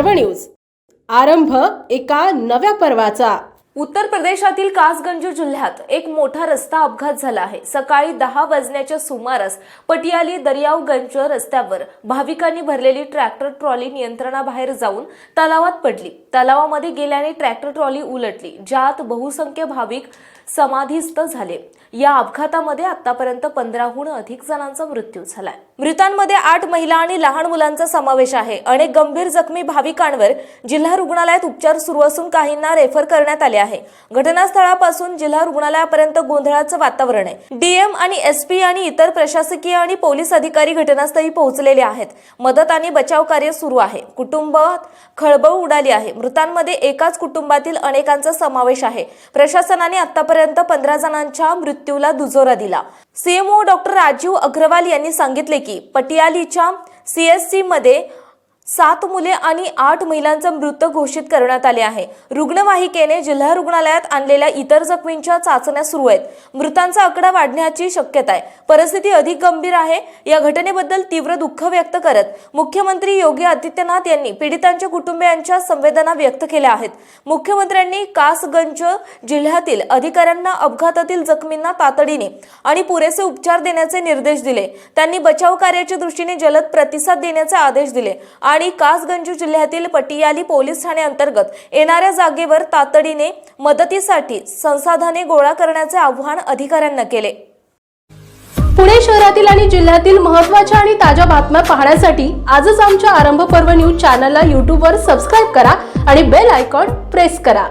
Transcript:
News. आरंभ एका नव्या पर्वाचा. उत्तर प्रदेशातील कासगंज जिल्ह्यात एक मोठा रस्ता अपघात झाला आहे. सकाळी दहा वाजण्याच्या सुमारास पटियाली दर्यावगंज रस्त्यावर भाविकांनी भरलेली ट्रॅक्टर ट्रॉली नियंत्रणाबाहेर जाऊन तलावात पडली. तलावामध्ये गेल्याने ट्रॅक्टर ट्रॉली उलटली ज्यात बहुसंख्य भाविक समाधीस्थ झाले. या अपघातामध्ये आतापर्यंत पंधराहून अधिक जणांचा मृत्यू झालाय. मृतांमध्ये आठ महिला आणि लहान मुलांचा समावेश आहे. अनेक गंभीर जखमी भाविकांवर जिल्हा रुग्णालयात उपचार सुरू असून काहींना रेफर करण्यात आले आहे. घटनास्थळापासून जिल्हा रुग्णालयापर्यंत गोंधळाचं वातावरण आहे. डीएम आणि एसपी आणि इतर प्रशासकीय आणि पोलीस अधिकारी घटनास्थळी पोहोचलेले आहेत. मदत आणि बचाव कार्य सुरू आहे. कुटुंबात खळबळ उडाली आहे. मृतांमध्ये एकाच कुटुंबातील अनेकांचा समावेश आहे. प्रशासनाने आतापर्यंत पंधरा जणांच्या मृत्यूला दुजोरा दिला. सीएमओ डॉक्टर राजीव अग्रवाल यांनी सांगितले की पटियालीच्या सीएससी मध्ये सात मुले आणि आठ महिलांचा मृत घोषित करण्यात आले आहे. रुग्णवाहिकेने जिल्हा रुग्णालयात आणलेल्या इतर जखमींच्या चाचण्या सुरू आहेत. मृतांचा आकडा वाढण्याची शक्यता आहे. परिस्थिती अधिक गंभीर आहे. या घटनेबद्दल तीव्र दुःख व्यक्त करत मुख्यमंत्री योगी आदित्यनाथ यांनी पीडितांच्या कुटुंबियांच्या संवेदना व्यक्त केल्या आहेत. मुख्यमंत्र्यांनी कासगंज जिल्ह्यातील अधिकाऱ्यांना अपघातातील जखमींना तातडीने आणि पुरेसे उपचार देण्याचे निर्देश दिले. त्यांनी बचाव कार्याच्या दृष्टीने जलद प्रतिसाद देण्याचे आदेश दिले आणि आणि कासगंज जिल्ह्यातील पटियाली पोलीस ठाणे अंतर्गत येणाऱ्या जागेवर तातडीने मदतीसाठी संसाधने गोळा करण्याचे आव्हान अधिकाऱ्यांना केले. पुणे शहरातील आणि जिल्ह्यातील महत्त्वाच्या आणि ताज्या बातम्या पाहण्यासाठी आजच आमच्या आरंभ पर्व न्यूज चॅनलला यूट्यूबवर सबस्क्राईब करा आणि बेल आयकॉन प्रेस करा.